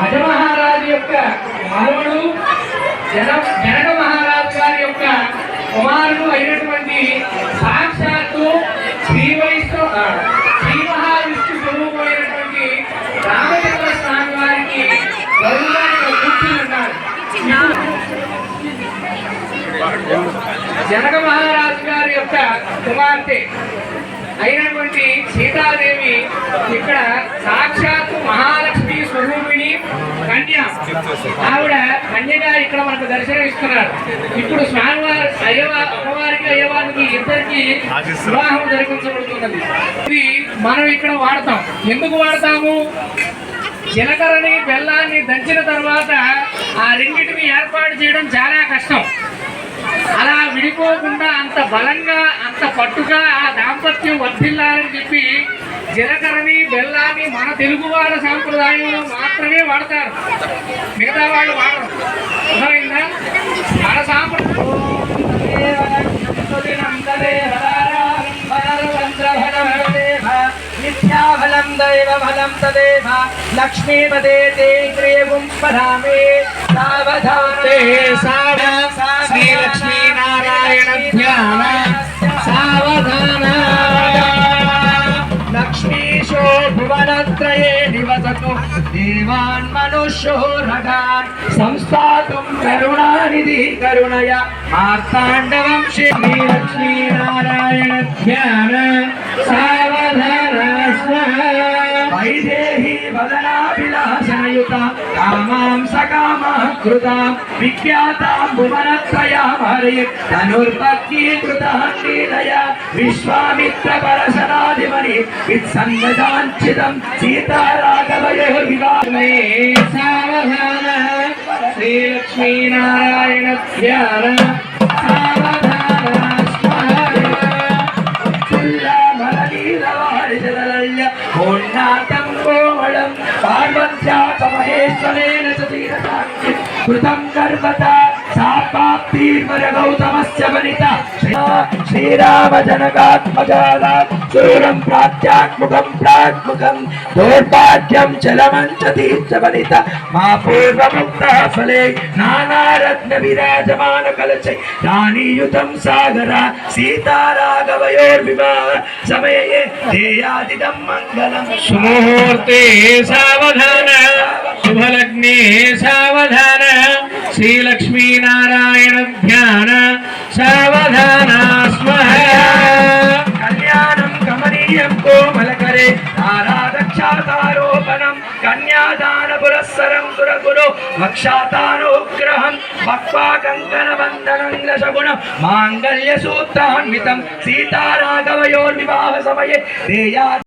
అజమహారాజు యొక్క మనవుడు జన జనక మహారాజు గారి యొక్క కుమారుడు అయినటువంటి సాక్షాత్తు శ్రీ వైష్ణవ శ్రీ మహావిష్ణు స్వరూపమైనటువంటి రామచంద్ర స్వామి వారికి జనక మహారాజు గారి యొక్క కుమార్తె అయినటువంటి సీతాదేవి ఇక్కడ సాక్షాత్తు మహాలక్ష్మి స్వరూపిణి కన్య. ఆవిడ కన్యగా ఇక్కడ మనకు దర్శనం ఇస్తున్నారు ఇప్పుడు స్వామివారి అయ్యవారి అమ్మవారికి అయ్యవారికి ఇద్దరికి వివాహం జరిపించబడుతున్నది. ఇది మనం ఇక్కడ వాడతాం. ఎందుకు వాడతాము? జీలకర్రని బెల్లాన్ని దంచిన తర్వాత ఆ రెండింటిని ఏర్పాటు చేయడం చాలా కష్టం. అంత బలంగా అంత పట్టుగా ఆ దాంపత్యం వర్ధిల్లాలని చెప్పి జీలకర్రని బెల్లాన్ని మన తెలుగువాడ సాంప్రదాయంలో మాత్రమే వాడతారు. మిగతా వాళ్ళు వాడరు. అర్థమైందా? మన సాంప్రదాయం. నిత్యాఫలం దైవ ఫలం తదేవ లక్ష్మీపదే తే క్రియం పరామే సావధానే శ్రీ శ్రీలక్ష్మీ ज्ञान सावधान लक्ष्मीशो भुवनत्रये निवसतु। देवान् मनुष्यो रगान् संस्थातुं करुणानिधि करुणया। मार्ताण्डवंशे श्रीलक्ष्मीनारायणध्यान। सावधान स्म वैदेही वदनाभिलाषणयुता। కామాం సకామః కృతాం విఖ్యాతాం భువనత్రయాం హరి ధనుర్భక్తీకృతః లీలయ విశ్వామిత్ర పరశనాధిమని విత్సంగజాంచితం సీతారాఘవయో వివాహమే సావధాన శ్రీ లక్ష్మీనారాయణ ధ్యాన సావధాన కోమళం పార్వత్యా సమహేశ్వరేణ చ తీరకాంక్షి కృతం గర్భత సాపాప్తిర్మర గౌతమస్య వనిత श्रीरामजनकात्मजात् शूरम् प्रात्यात्मुखम् प्रात्मुखम् दौर्भाग्यम् चलमञ्चतीर्थबलित मा पूर्वमुक्तः फले नानारत्नविराजमानकलशै राणीयुतम् सागरा सावधान शुभलग्ने श्रीलक्ष्मीनारायण ध्यान सावधान। కన్యాదాన సురగురు వక్షాతానుగ్రహం భక్వా కంకణ బంధనం దశగుణం మాంగళ్య సూత్రాన్వితం సీతారాఘవయోర్వివాహ సమయే దేయా